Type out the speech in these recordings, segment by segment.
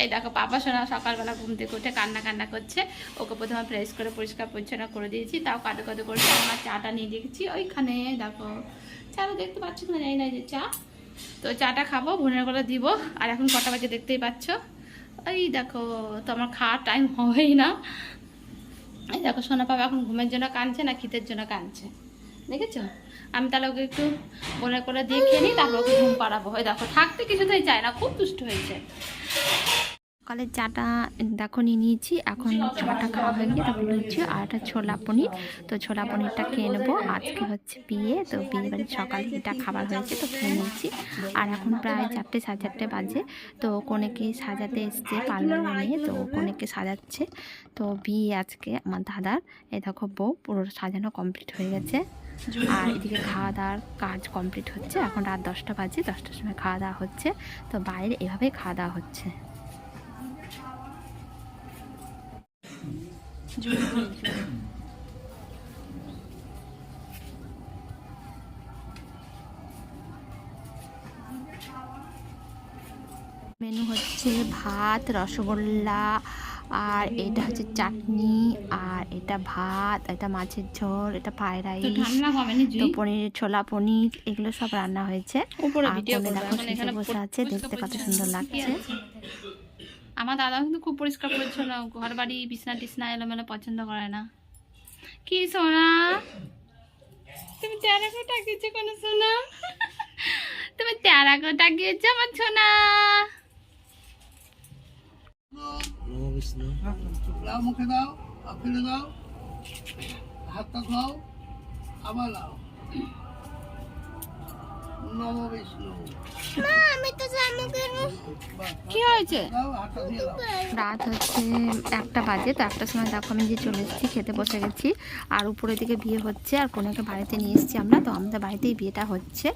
এই দেখো, পাপা সোনা সকালবেলা ঘুম থেকে উঠে কান্না কান্না করছে। ওকে প্রথমে ফ্রেশ করে পরিষ্কার পরিচ্ছন্ন করে দিয়েছি, তাও কাদু কাদু করেছে আমার চাটা নিয়ে রেখেছি ওইখানে, দেখো। চাটা দেখতে পাচ্ছ না জানি না যে চা। তো চাটা খাব বোনের করে দিব, আর এখন কটা বাজে দেখতেই পাচ্ছ। ওই দেখো, তো আমার খাওয়ার টাইম হবেই না। এই দেখো, সোনা পাপা এখন ঘুমের জন্য কাঁদছে না খিদের জন্য কাঁদছে। দেখেছ? আমি তাহলে ওকে একটু মনে করে দিয়ে খেয়ে নিই, তারপর ওকে ঘুম পাড়াবো। ওই দেখো, থাকতে কিছুতেই চায় না, খুব দুষ্ট হয়েছে। সকালের চাটা দেখো নিয়ে নিয়েছি, এখন চাটা খাওয়া হয়ে গিয়ে তারপর নিচ্ছি আর একটা ছোলা পনির। তো ছোলা পনিরটা খেয়ে নেব। আজকে হচ্ছে বিয়ে, তো বিয়ে বাড়ির সকালে এটা খাবার হয়েছে তো খেয়ে নিয়েছি। আর এখন প্রায় চারটে, সাড়ে চারটে বাজে। তো কোনেকে সাজাতে এসছে পার্লারে নিয়ে তো কোনেকে সাজাচ্ছে। তো বিয়ে আজকে আমার দাদার। এ দেখো বউ, পুরো সাজানো কমপ্লিট হয়ে গেছে। আর এদিকে খাওয়া দাওয়ার কাজ কমপ্লিট হচ্ছে। এখন রাত দশটা বাজে, দশটার সময় খাওয়া দাওয়া হচ্ছে। তো বাইরে এভাবেই খাওয়া দাওয়া হচ্ছে। মেনু হচ্ছে ভাত রসগোল্লা আর এটা হচ্ছে চাটনি আর এটা ভাত এটা মাছের ঝোল এটা ফ্রাইড রাইস তো পনিরের ছোলা পনির এগুলো সব রান্না হয়েছে। আর দেখো বসে আছে দেখতে কত সুন্দর লাগছে। আমার দাদাও কিন্তু খুব পরিষ্কার পরিচ্ছন্ন ঘর বাড়ি বিছনা টিছনা এলোমেলো পছন্দ করে না। কি সোনা? তুমি তেরাকো টাকিয়েছো কেন সোনা? তুমি তেরাকো টাকিয়েছো আমার সোনা? মুখে দাও দাও হাতটা খাও আবার লাও। কি হয়েছে রাত হচ্ছে একটা বাজে তো একটা সময় দেখো আমি যে চলে এসেছি খেতে বসে গেছি আর উপরের দিকে বিয়ে হচ্ছে আর কোনোকে বাড়িতে নিয়ে এসেছি আমরা তো আমাদের বাড়িতেই বিয়েটা হচ্ছে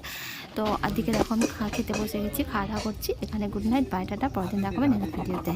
তো আদিকে দেখো আমি খা খেতে বসে গেছি খাওয়া দাওয়া করছি এখানে গুড নাইট বাড়িটাটা পরের দিন দেখাবে নেক্সট ভিডিওতে